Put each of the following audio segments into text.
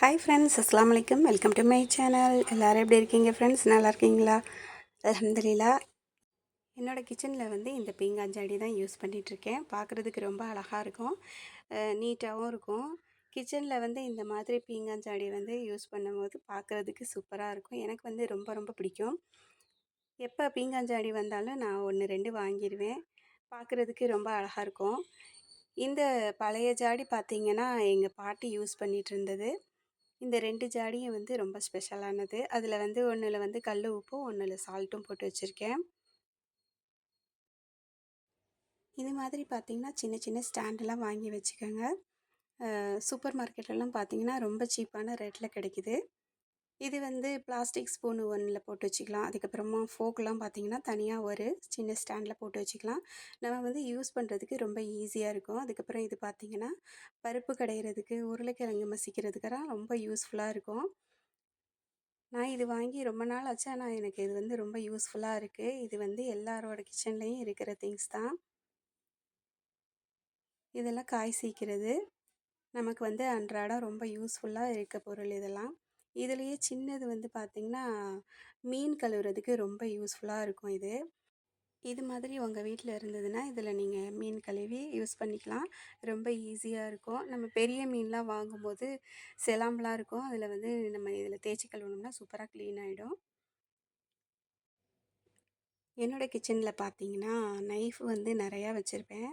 Hi friends அஸ்லாம் வலைக்கம் welcome to my channel எல்லோரும் எப்படி இருக்கீங்க ஃப்ரெண்ட்ஸ் நல்லா இருக்கீங்களா? அலமதுல்லா என்னோடய கிச்சனில் வந்து இந்த பீங்காஞ்சாடி தான் யூஸ் பண்ணிகிட்ருக்கேன் பார்க்குறதுக்கு ரொம்ப அழகாக இருக்கும். நீட்டாகவும் இருக்கும். கிச்சனில் வந்து இந்த மாதிரி பீங்காஞ்சாடி வந்து யூஸ் பண்ணும்போது பார்க்குறதுக்கு சூப்பராக இருக்கும். எனக்கு வந்து ரொம்ப ரொம்ப பிடிக்கும். எப்போ பீங்காஞ்சாடி வந்தாலும் நான் ஒன்று ரெண்டு வாங்கிடுவேன் பார்க்குறதுக்கு ரொம்ப அழகாக இருக்கும். இந்த பழைய ஜாடி பார்த்திங்கன்னா எங்கள் பாட்டி யூஸ் பண்ணிகிட்டு இருந்தது. இந்த ரெண்டு ஜாடியும் வந்து ரொம்ப ஸ்பெஷலானது. அதில் வந்து ஒன்றில் வந்து கல் உப்பும் ஒன்றில் சால்ட்டும் போட்டு வச்சுருக்கேன். இது மாதிரி பார்த்திங்கன்னா சின்ன சின்ன ஸ்டாண்டெல்லாம் வாங்கி வச்சுக்கோங்க. சூப்பர் மார்க்கெட்லலாம் பார்த்திங்கன்னா ரொம்ப சீப்பான ரேட்டில் கிடைக்கிது. இது வந்து பிளாஸ்டிக் ஸ்பூனு ஒன்றில் போட்டு வச்சுக்கலாம். அதுக்கப்புறமா ஃபோக்கெலாம் பார்த்திங்கன்னா தனியாக ஒரு சின்ன ஸ்டாண்டில் போட்டு வச்சுக்கலாம். நம்ம வந்து யூஸ் பண்ணுறதுக்கு ரொம்ப ஈஸியாக இருக்கும். அதுக்கப்புறம் இது பார்த்திங்கன்னா பருப்பு கடையிறதுக்கு உருளைக்கிழங்கு மசிக்கிறதுக்கெல்லாம் ரொம்ப யூஸ்ஃபுல்லாக இருக்கும். நான் இது வாங்கி ரொம்ப நாள் ஆச்சு. ஆனால் எனக்கு இது வந்து ரொம்ப யூஸ்ஃபுல்லாக இருக்குது இது வந்து எல்லாரோட கிச்சன்லேயும் இருக்கிற திங்ஸ் தான். இதெல்லாம் காய் சீக்கிறது. நமக்கு வந்து அன்றாடம் ரொம்ப யூஸ்ஃபுல்லாக இருக்க பொருள் இதெல்லாம். இதுலேயே சின்னது வந்து பார்த்திங்கன்னா மீன் கழுவுறதுக்கு ரொம்ப யூஸ்ஃபுல்லாக இருக்கும் இது. இது மாதிரி உங்கள் வீட்டில் இருந்ததுன்னா இதில் நீங்கள் மீன் கழுவி யூஸ் பண்ணிக்கலாம். ரொம்ப ஈஸியாக இருக்கும். நம்ம பெரிய மீன்லாம் வாங்கும்போது செலாம்பெலாம் இருக்கும். அதில் வந்து நம்ம இதில் தேய்ச்சி கழுவுனோம்னா சூப்பராக க்ளீன் ஆகிடும் என்னோடய கிச்சனில் பார்த்தீங்கன்னா நைஃப் வந்து நிறையா வச்சுருப்பேன்.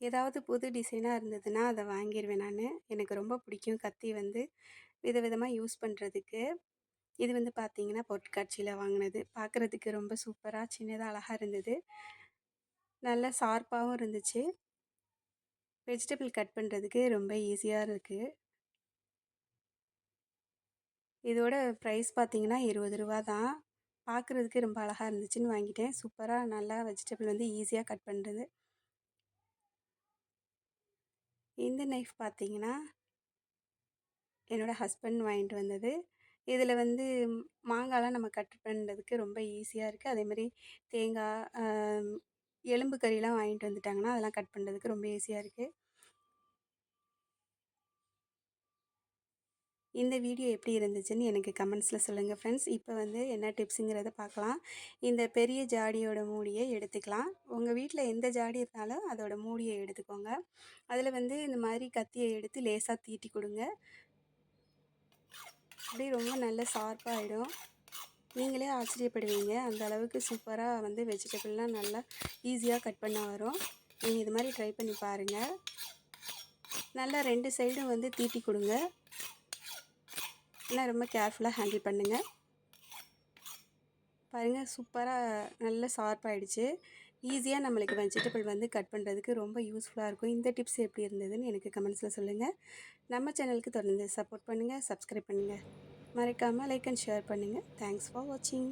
ஏதாவது புது டிசைனாக இருந்ததுன்னா அதை வாங்கிடுவேன் நான். எனக்கு ரொம்ப பிடிக்கும் கத்தி வந்து. விதவிதமாக யூஸ் பண்ணுறதுக்கு இது வந்து பார்த்திங்கன்னா பொருட்காட்சியில் வாங்கினது. பார்க்குறதுக்கு ரொம்ப சூப்பராக சின்னதாக அழகாக இருந்தது. நல்ல ஷார்ப்பாகவும் இருந்துச்சு. வெஜிடபிள் கட் பண்ணுறதுக்கு ரொம்ப ஈஸியாக இருக்குது இதோட ப்ரைஸ் பார்த்திங்கன்னா இருபது ரூபா தான். பார்க்குறதுக்கு ரொம்ப அழகாக இருந்துச்சுன்னு வாங்கிட்டேன். சூப்பராக நல்லா வெஜிடபிள் வந்து ஈஸியாக கட் பண்ணுறது இந்த நைஃப் பார்த்தீங்கன்னா என்னோடய ஹஸ்பண்ட் வாங்கிட்டு வந்தது. இதில் வந்து மாங்காய்லாம் நம்ம கட் பண்ணுறதுக்கு ரொம்ப ஈஸியாக இருக்குது அதேமாதிரி தேங்காய் எலும்பு கறிலாம் வாங்கிட்டு வந்துட்டாங்கன்னா அதெல்லாம் கட் பண்ணுறதுக்கு ரொம்ப ஈஸியாக இருக்குது இந்த வீடியோ எப்படி இருந்துச்சுன்னு எனக்கு கமெண்ட்ஸில் சொல்லுங்கள் ஃப்ரெண்ட்ஸ் இப்போ வந்து என்ன டிப்ஸுங்கிறத பார்க்கலாம். இந்த பெரிய ஜாடியோட மூடியை எடுத்துக்கலாம். உங்கள் வீட்டில் எந்த ஜாடி இருந்தாலும் அதோட மூடியை எடுத்துக்கோங்க. அதில் வந்து இந்த மாதிரி கத்தியை எடுத்து லேசாக தீட்டி கொடுங்க. அப்படியே ரொம்ப நல்ல ஷார்ப்பாகிடும் நீங்களே ஆச்சரியப்படுவீங்க. அந்த அளவுக்கு சூப்பராக வந்து வெஜிடபிள்லாம் நல்லா ஈஸியாக கட் பண்ண வரும். நீங்கள் இது மாதிரி ட்ரை பண்ணி பாருங்கள் நல்லா ரெண்டு சைடும் வந்து தீட்டி கொடுங்க. ஆனால் ரொம்ப கேர்ஃபுல்லாக ஹேண்டில் பண்ணுங்கள் பாருங்கள் சூப்பராக நல்ல ஷார்ப்பாகிடுச்சு ஈஸியாக நம்மளுக்கு வெஜிடபிள் வந்து கட் பண்ணுறதுக்கு ரொம்ப யூஸ்ஃபுல்லாக இருக்கும். இந்த டிப்ஸ் எப்படி இருந்ததுன்னு எனக்கு கமெண்ட்ஸில் சொல்லுங்கள் நம்ம சேனலுக்கு தொடர்ந்து சப்போர்ட் பண்ணுங்கள் சப்ஸ்கிரைப் பண்ணுங்கள் மறக்காமல் லைக் அண்ட் ஷேர் பண்ணுங்கள் தேங்க்ஸ் ஃபார் வாட்சிங்